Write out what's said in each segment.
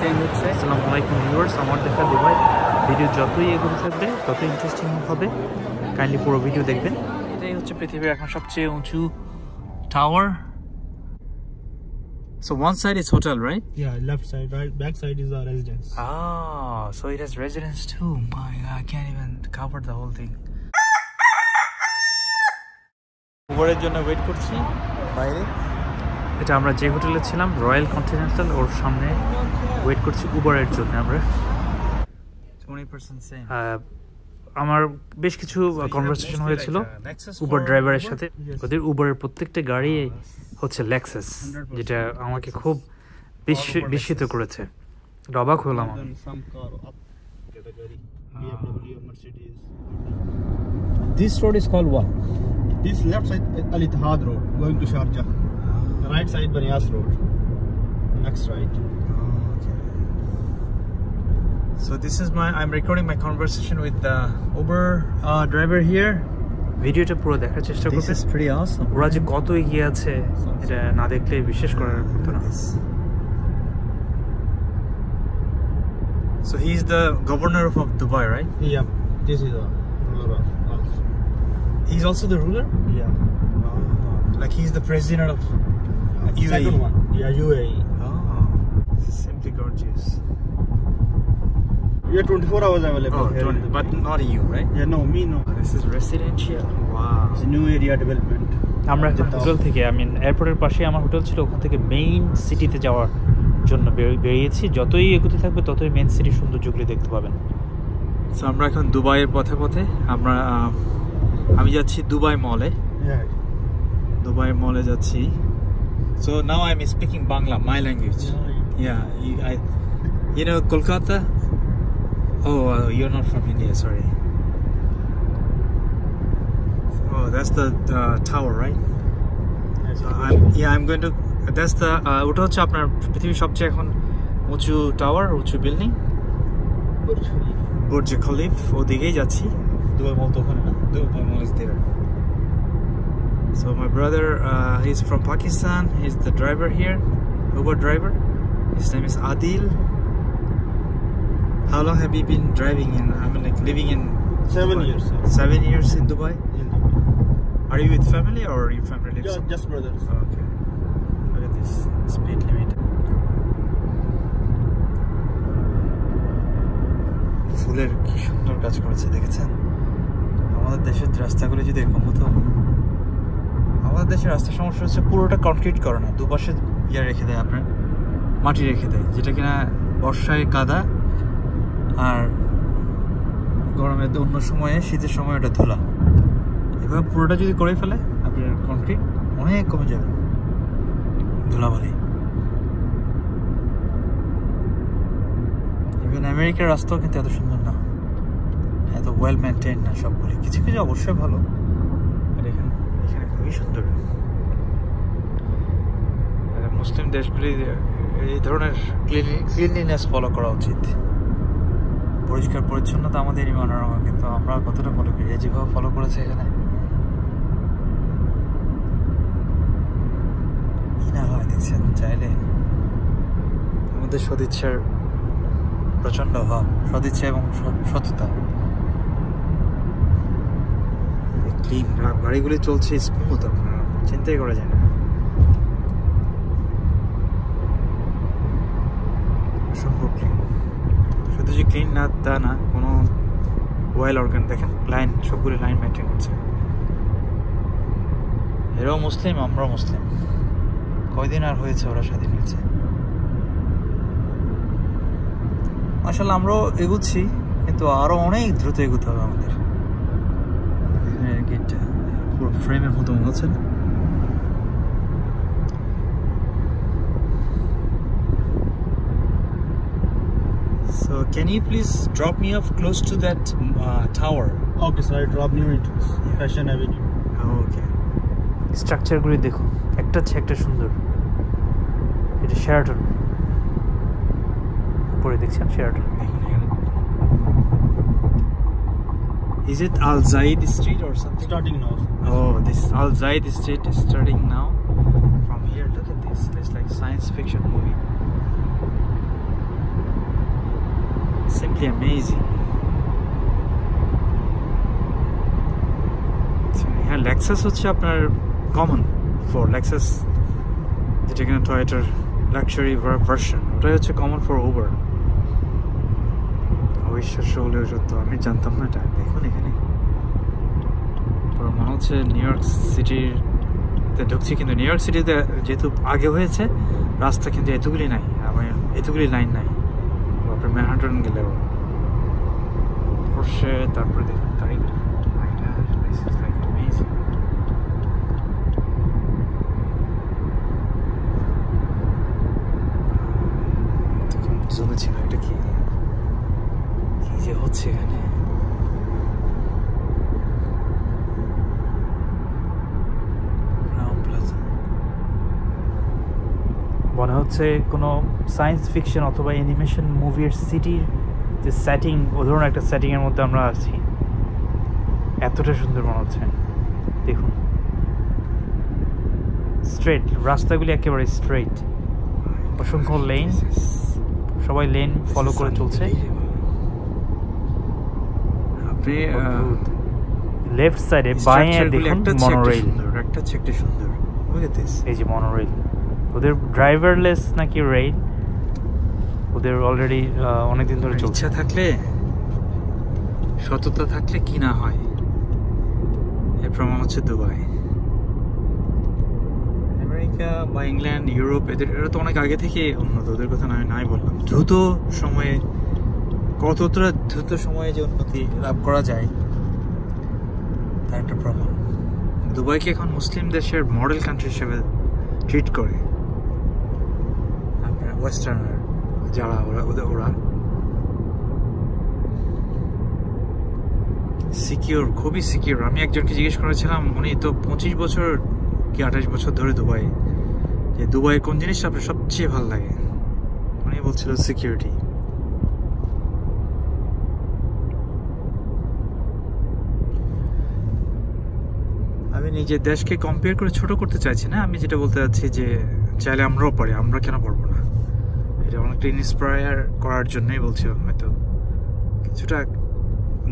Change হচ্ছে আসসালামু আলাইকুম ভিউয়ার্স আমার দেখা দুবাই ভিডিও যতই এগোতে থাকবে তত ইন্টারেস্টিং হবে কাইন্ডলি পুরো ভিডিও দেখবেন এটাই হচ্ছে পৃথিবীর এখন সবচেয়ে উঁচু tower So one side is hotel, right? Yeah, left side, right, back side is our residence. Ah, so it has residence too. My, God, I can't even cover the whole thing. উবারের জন্য wait করছি বাইরে এটা আমরা যে হোটেলে ছিলাম royal continental ওর সামনে ওয়েট করছি উবারের জন্য আমরা। আমার বেশ কিছু কনভারসেশন হয়েছিল উবার ড্রাইভারের সাথে। ওদের উবারের প্রত্যেকটা গাড়ি হচ্ছে লেক্সাস যেটা আমাকে খুব বিস্মি- বিস্মিত করেছে। অবাক হলাম আমি। Category, this road is call one This left side Al Ittihad Road, going to Sharjah. The right side Banias Road. Next right. So this is my I'm recording my conversation with the Uber uh, driver here. ভিডিওটা পুরো দেখার চেষ্টা করতে pretty awesome. ওরা যে কত এগিয়ে আছে এটা না দেখলে বিশ্বাস করার মতো না So he's the governor of Dubai, right? Yeah, this is a ruler of Gulf. He's also the ruler? Yeah. Like he's the president of UAE. Second one. Yeah, UAE. Oh, this is simply gorgeous. Are 24 hours available Oh, here. 20, but not you, right? Yeah, no, me no. This is residential. Wow. It's a new area development. আমরা hotel থেকে I mean এয়ারপোর্টের পাশে আমার hotel ছিল ওখান থেকে main সিটিতে যাওয়ার জন্য বেরিয়েছি যতই এগোতে থাকবে ততই মেইন সিটির সৌন্দর্যগুলি দেখতে পাবেন সো আমরা এখন দুবাইয়ের পথে পথে আমরা আমি যাচ্ছি দুবাই মলে দুবাই মলে যাচ্ছি now I am speaking Bangla my language Yeah, Yeah, I, you know, Kolkata. Oh, uh, you're not from India. Sorry. Oh, that's the uh, tower, right? So I'm yeah, I'm going to. That's the. Uh, ওটা হচ্ছে আপনার পৃথিবীর সবচেয়ে এখন উঁচু tower উঁচু building. Burj খলিফ ওদিকেই যাচ্ছি Dubai মল তো ওখানে না Dubai mall is there So my brother, uh, he's from Pakistan. He's the driver here, Uber driver. His name is Adil. How long have you been driving in? I mean, like living in Seven Dubai? years, sir. Seven years in Dubai. In Dubai. Are you with family or your family lives? Just, just brothers. Okay. Look at this speed limit. ফুলের কি সুন্দর কাজ করেছে দেখেছেন আমাদের দেশের রাস্তাগুলো যদি এরকম হতো আমাদের দেশের রাস্তার সমস্যা হচ্ছে পুরোটা কনক্রিট করে না, দুপাশে ইয়ে রেখে দেয় আপনার, মাটি রেখে দেয়, যেটা কিনা বর্ষায় কাদা আর গরমে অন্য সময়ে, শীতের সময় ওটা ধুলা। এভাবে পুরোটা যদি করে ফেলে, আপনার কনক্রিট অনেক কমে যাবে, ধুলাবালি। ইভেন আমেরিকার রাস্তাও কিন্তু এত সুন্দর না, এত ওয়েল মেনটেন না সবগুলি। কিছু কিছু অবশ্যই ভালো। সুন্দর। মুসলিম দেশগুলি এই ধরনের ক্লিনলিনেস ফলো করা উচিত। পরিষ্কার, পরিচ্ছন্নতা আমাদেরই মানার হবে কিন্তু আমরা কতটা ফলো করি? যেভাবে ফলো করেছে এখানে। কি না হয় চাইলে আমাদের সদিচ্ছার প্রচণ্ড অভাব সদিচ্ছা এবং সততা। ক্লিন গাড়িগুলি চলছে স্মুথ আপনার চিন্তাই করা যায় না। অসম্ভব ক্লিন শুধু যে ক্লিন না, তা না, কোনো ওয়েল অর্গান দেখেন লাইন সবগুলি লাইন মেনটেন করছে। এরাও মুসলিম, আমরাও মুসলিম। কয়দিন আর হয়েছে ওরা স্বাধীন হয়েছে? মাসাল্লাহ আমরাও এগুচ্ছি, কিন্তু আরও অনেক দ্রুত এগোতে হবে আমাদের। এখানে গেটটা পুরো ফ্রেমের মতো মনে হচ্ছে না So can you please drop me off close to that uh, tower? Okay, so I drop you into this Fashion Avenue. ওকে স্ট্রাকচারগুলি দেখুন একটা হচ্ছে একটা সুন্দর এটা শেরাটন উপরে দেখছেন Sheraton Is it Al Zaid Street or something? Starting now. Oh, this Al Zaid Street is starting now. From here, look at this. It's like science fiction movie. Simply amazing হ্যাঁ Lexus হচ্ছে আপনার common for Lexus যেটা কিনা টয়েটার luxury version ওটাই হচ্ছে common for over অবিশ্বাস্য হলেও সত্য আমি জানতাম না এটা দেখুন এখানে। মনে হচ্ছে নিউ ইয়র্ক সিটিতে ঢুকছি, কিন্তু নিউ ইয়র্ক সিটিতে যেহেতু আগে হয়েছে, রাস্তা কিন্তু এতগুলি নাই, আমার এতগুলি লাইন নাই। আপনার ম্যানহাটন গেলেও বসে তারপরে দেখুন. এতক্ষণ জমেছিল, এটা কি? কি যে হচ্ছে এখানে? হচ্ছে কোনো সায়েন্স ফিকশন অথবা অ্যানিমেশন মুভির সিটির যে সেটিং ও ধরুন একটা সেটিংয়ের মধ্যে আমরা আছি এতটা সুন্দর মনে হচ্ছে। দেখুন। স্ট্রেট রাস্তাগুলি একেবারে স্ট্রেট অসংখ্য লেন সবাই লেন ফলো করে চলছে। লেফট সাইডে বাঁয়ে দেখুন মনোরেল একটা হচ্ছে একটা সুন্দর। এই যে মনোরেল ওদের ড্রাইভারলেস নাকি রেল ওদের অলরেডি অনেকদিন ধরে চলছে। ইচ্ছা থাকলে সততা থাকলে কি না হয়? এর প্রমাণ হচ্ছে দুবাই। আমেরিকা বা ইংল্যান্ড ইউরোপ এদের এরা তো অনেক আগে থেকে উন্নত ওদের কথা নয় নাই বললাম। দ্রুত সময়ে কতটা দ্রুত সময়ে যে উন্নতি লাভ করা যায় তার একটা প্রমাণ। দুবাইকে এখন মুসলিম দেশের মডেল কান্ট্রি হিসেবে ট্রিট করে। ওয়েস্টার্নার যারা ওরা ওদের ওরা সিকিউর খুবই সিকিউর আমি একজনকে জিজ্ঞেস করেছিলাম, উনি তো পঁচিশ বছর কি আঠাশ বছর ধরে দুবাই? যে দুবাই কোন জিনিসটা আপনার সবচেয়ে ভালো লাগে? উনি বলছিল সিকিউরিটি আমি নিজের দেশকে কম্পেয়ার করে ছোট করতে চাইছি না। আমি যেটা বলতে চাচ্ছি যে, চাইলে আমরাও পারি, আমরা কেন পারব না? অনেকটা ইন্সপায়ার করার জন্যই বলছি হয়তো। কিছুটা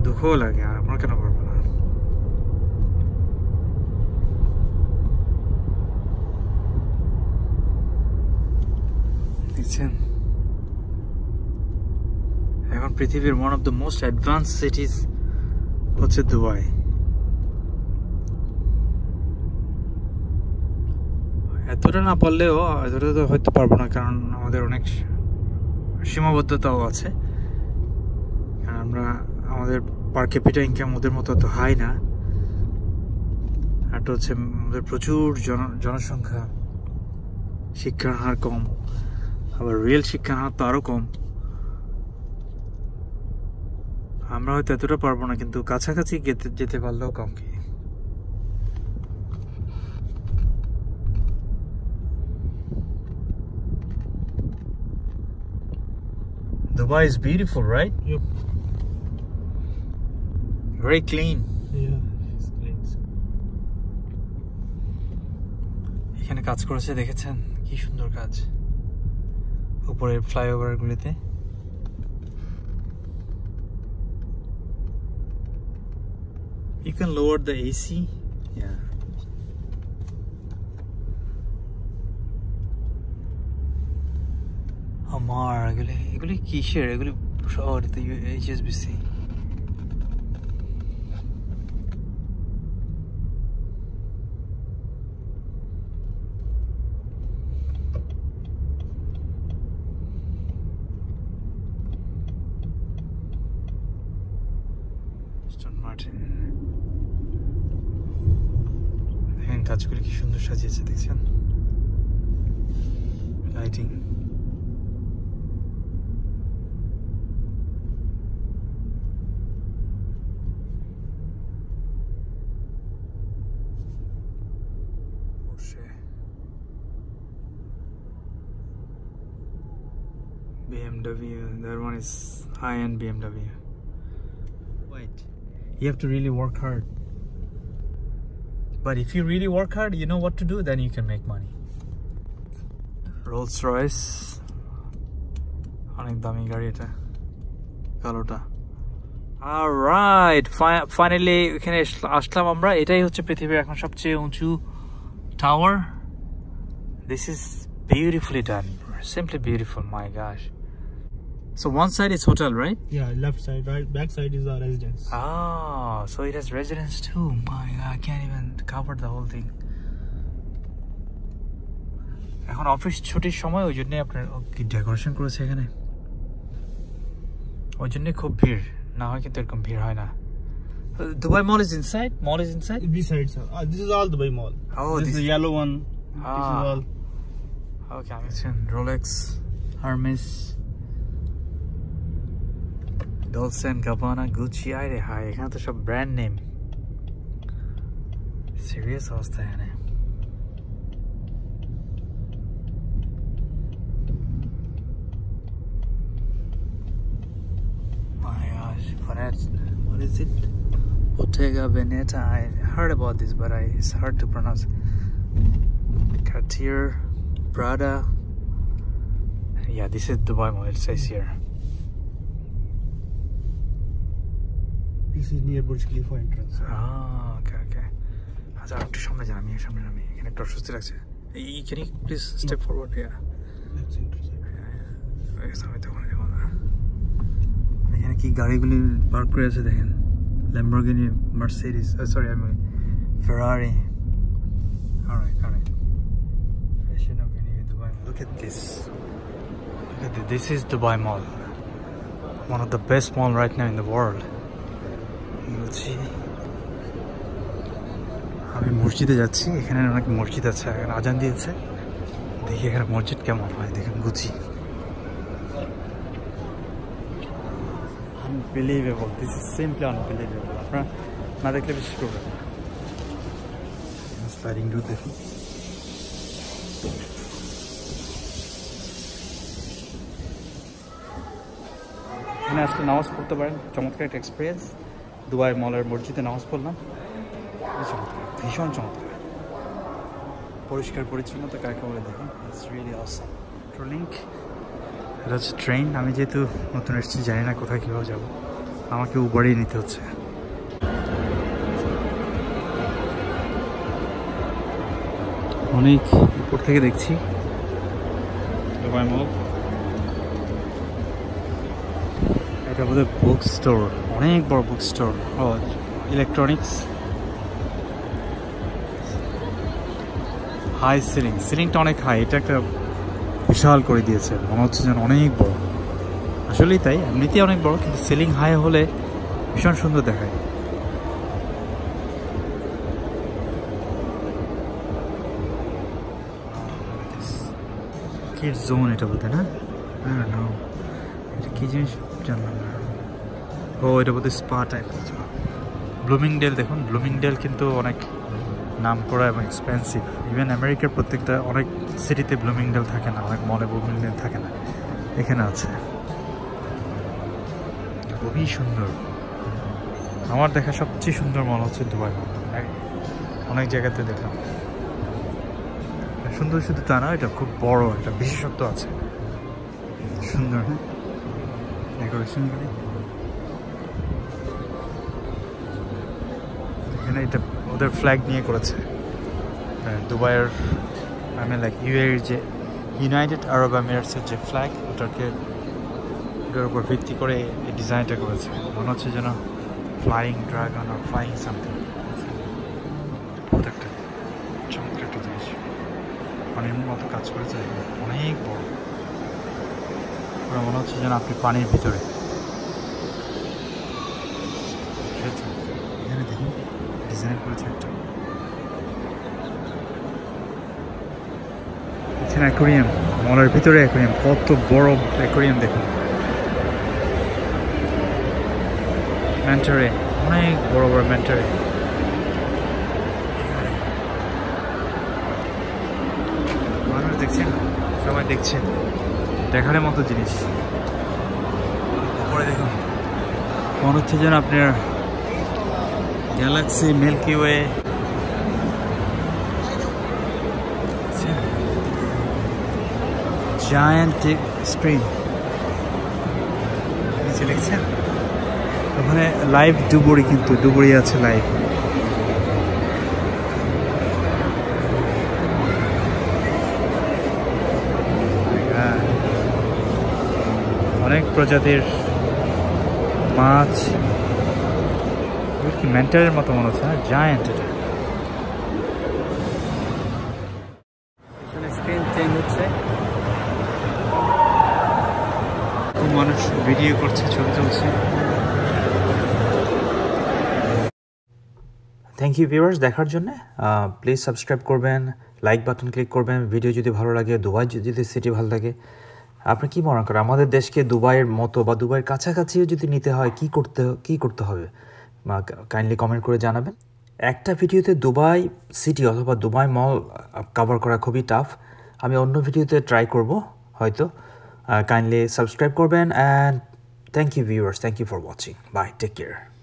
দুঃখও লাগে, আর আমরা কেন পারব না? এখন পৃথিবীর one of the most advance cities হচ্ছে দুবাই। এতটা না পারলেও এতটা তো হয়তো পারব না, কারণ আমাদের অনেক সীমাবদ্ধতাও আছে। আমরা, আমাদের পার ক্যাপিটা ইনকাম ওদের মতো তো হাই না। একটা হচ্ছে আমাদের প্রচুর জন, জনসংখ্যা। শিক্ষার হার কম। আবার রিয়েল শিক্ষার হার তো আরও কম। আমরা হয়তো এতটা পারব না, কিন্তু কাছাকাছি যেতে যেতে পারলেও কম কি Dubai is beautiful, right? Yep. Very clean. Yeah, it's clean. এখানে কাজ করেছে দেখেছেন কি সুন্দর কাজ উপরের ফ্লাইওভার গুলিতে You can lower the AC. Yeah. আমার এগুলি এগুলি কিসের এগুলি শহরে তো HSBC BMW, that one is high-end BMW. Wait, you have to really work hard. But if you really work hard, you know what to do, then you can make money. Rolls Royce. অনেক দামি গাড়ি এটা কালোটা right finally এখানে S- আসলাম আমরা এটাই হচ্ছে পৃথিবীর এখন সবচেয়ে উঁচু tower this is beautifully done simply beautiful my gosh So one side is hotel right Yeah, left side, right, back side is our residence. Oh, so it has residence too. My God, I can't even cover the whole thing. এখন office ছুটির সময় ওই জন্য আপনার ও, কি decoration করেছে এখানে ওই জন্য খুব ভিড় না হয় কিন্তু এরকম ভিড় হয় না Dubai mall is inside mall is inside This side, sir. Uh, this is all Dubai Mall. Oh, this, this- is the yellow one. This is Ah. all. Okay আমি রোলেক্স হারমেস ডলসেন গাবানা গুচি আয় রে হায় এখানে তো সব brand name serious অবস্থা এখানে My gosh, what is, what is it? Bottega Veneta. I heard about this, but I, it's hard to pronounce. Cartier, Prada. Yeah, this is Dubai Mall. It says here. This is near Burj Khalifa entrance. Ah, okay, okay. আচ্ছা একটু সামনে যান আমি সামনে নামি এখানে একটু অস্বস্তি লাগছে এই can you please step forward yeah Let's enter side. আমি তখন যাবো না এখানে কি গাড়িগুলি পার্ক করে আছে দেখেন ল্যাম্বরগিনি মার্সিডিস সরি আমি ফেরারি alright alright Fashion of Dubai Mall. Look at this. Look at this. This is Dubai Mall. One of the best mall right now in the world. বলছি, আমি মসজিদে যাচ্ছি, এখানে অনেক মসজিদ আছে, এখানে আজান দিয়েছে। দেখি এখানে মসজিদ কেমন হয় দেখেন Gucci unbelievable this is simply unbelievable আপনারা না দেখলে বিশ্বাস করবেন না। দেখুন। আসলে নামাজ পড়তে পারেন, চমৎকার একটা এক্সপিরিয়েন্স দুবাই মলের মসজিদে নামাজ পড়লাম। ভীষণ চমৎকার। পরিষ্কার, পরিচ্ছন্নতা কাকে বলে দেখুন এটা হচ্ছে ট্রেন আমি যেহেতু নতুন এসেছি, জানি না কোথায় কীভাবে যাব। আমাকে উবারই নিতে হচ্ছে। অনেক উপর থেকে দেখছি। Dubai mall. এটা বোধহয় বুক স্টোর অনেক বড় book store electronics high ceiling সিলিংটা অনেক হাই এটা একটা বিশাল করে দিয়েছে, মনে হচ্ছে যেন অনেক বড়। আসলেই তাই, এমনিতেই অনেক বড়, কিন্তু সিলিং হাই হলে ভীষণ সুন্দর দেখায়। জোন এটা বলতে না? হ্যাঁ এটা কি জিনিস? ও, এটা বোধহয় স্পা টাইপ ব্লুমিংডেল দেখুন ব্লুমিংডেল কিন্তু অনেক নাম করা এবং এক্সপেন্সিভ ইভেন আমেরিকার প্রত্যেকটা, অনেক সিটিতে ব্লুমিংডেল থাকে না, অনেক মলে ব্লুমিংডেল থাকে না। এখানে আছে। খুবই সুন্দর। আমার দেখা সবচেয়ে সুন্দর মল হচ্ছে দুবাই মল অনেক জায়গাতে দেখলাম। সুন্দর শুধু তা না, এটা খুব বড় একটা বিশেষত্ব আছে। সুন্দর। হ্যাঁ এখানে এটা ওদের ফ্ল্যাগ নিয়ে করেছে। দুবাইয়ের আমি লাইক ইউএর যে ইউনাইটেড আরব আমিরাটসের যে ফ্ল্যাগ ওটাকে ওটার উপর ভিত্তি করে এই ডিজাইনটা করেছে। মনে হচ্ছে যেন ফ্লাইং ড্রাগন আর ফ্লাইং সামথিং একটা চমৎকার একটা জিনিস। অনেক মতো কাজ করেছে। অনেক বড়। পুরো মনে হচ্ছে যেন আপনি পানির ভিতরে। এখানে দেখুন ডিজাইন করেছে একটা। অ্যাকোরিয়াম মলের ভিতরে অ্যাকোরিয়াম কত বড় অ্যাকোরিয়াম দেখুন। ম্যান্টারে অনেক বড় বড় ম্যান্টারে মানুষ দেখছেন? সবাই দেখছে দেখার মতো জিনিস। উপরে দেখুন। মনে হচ্ছে যেন আপনার galaxy milky way giant screen নিচে ওখানে লাইভ ডুবুরি কিন্তু ডুবুরি আছে লাইভ অনেক প্রজাতির মাছ। কি মেন্টালের মতো মনে হচ্ছে না জায়ান্ট এটা। মানুষ ভিডিও করছে ছবি তুলছে। থ্যাংক ইউ ভিউয়ার্স দেখার জন্য। প্লিজ সাবস্ক্রাইব করবেন লাইক বাটন ক্লিক করবেন। ভিডিও যদি ভালো লাগে দুবাই যদি সিটি ভালো লাগে আপনি কি মনে করেন, আমাদের দেশকে দুবাইয়ের মতো বা দুবাইয়ের কাছাকাছিও যদি নিতে হয়, কি করতে কি করতে হবে? বা কাইন্ডলি কমেন্ট করে জানাবেন। একটা ভিডিওতে দুবাই সিটি অথবা দুবাই মল কভার করা খুবই টাফ আমি অন্য ভিডিওতে ট্রাই করব, হয়তো। কাইন্ডলি সাবস্ক্রাইব করবেন and thank you viewers thank you for watching bye take care